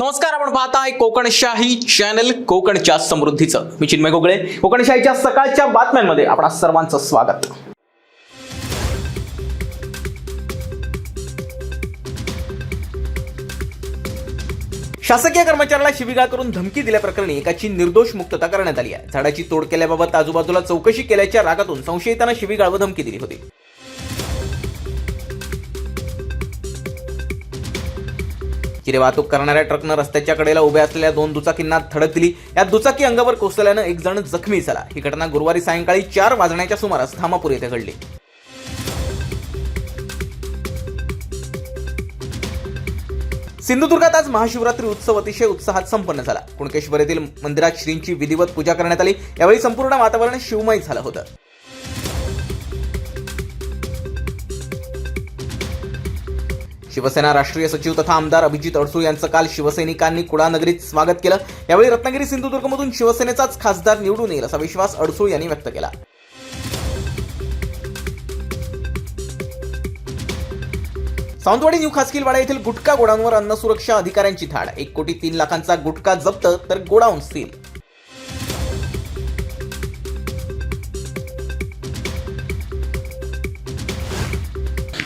नमस्कार आपण पाहताय कोकणशाही चॅनल कोकणच्या समृद्धीचं. मी चिन्मय गोगळे. कोकणशाहीच्या सकाळच्या बातम्यांमध्ये आपणा सर्वांचं स्वागत. शासकीय कर्मचाऱ्याला शिवीगाळ करून धमकी दिल्याप्रकरणी एकाची निर्दोष मुक्तता करण्यात आली आहे. झाडाची तोड केल्याबाबत आजूबाजूला चौकशी केल्याच्या रागातून संशयितांना शिवीगाळ व धमकी दिली होती. चिरे वाहतूक करणाऱ्या ट्रकनं रस्त्याच्या कडेला उभ्या असलेल्या दोन दुचाकींना धडक दिली. या दुचाकी अंगावर कोसळल्यानं एक जण जखमी झाला. ही घटना गुरुवारी सायंकाळी चार वाजण्याच्या सुमारास धामापूर येथे घडली. सिंधुदुर्गात आज महाशिवरात्री उत्सव अतिशय उत्साहात संपन्न झाला. कुणकेश्वर येथील मंदिरात श्रींची विधिवत पूजा करण्यात आली. यावेळी संपूर्ण वातावरण शिवमय झालं होतं. शिवसेना राष्ट्रीय सचिव तथा आमदार अभिजित अडसूळ यांचं काल शिवसैनिकांनी कुडानगरीत स्वागत केलं. यावेळी रत्नागिरी सिंधुदुर्गमधून शिवसेनेचाच खासदार निवडून येईल असा विश्वास अडसूळ यांनी व्यक्त केला. सावंतवाडी न्यू खासकीलवाडा येथील गुटखा गोडाऊनवर अन्न सुरक्षा अधिकाऱ्यांची धाड एक कोटी तीन लाखांचा गुटखा जप्त तर गोडाऊन सील.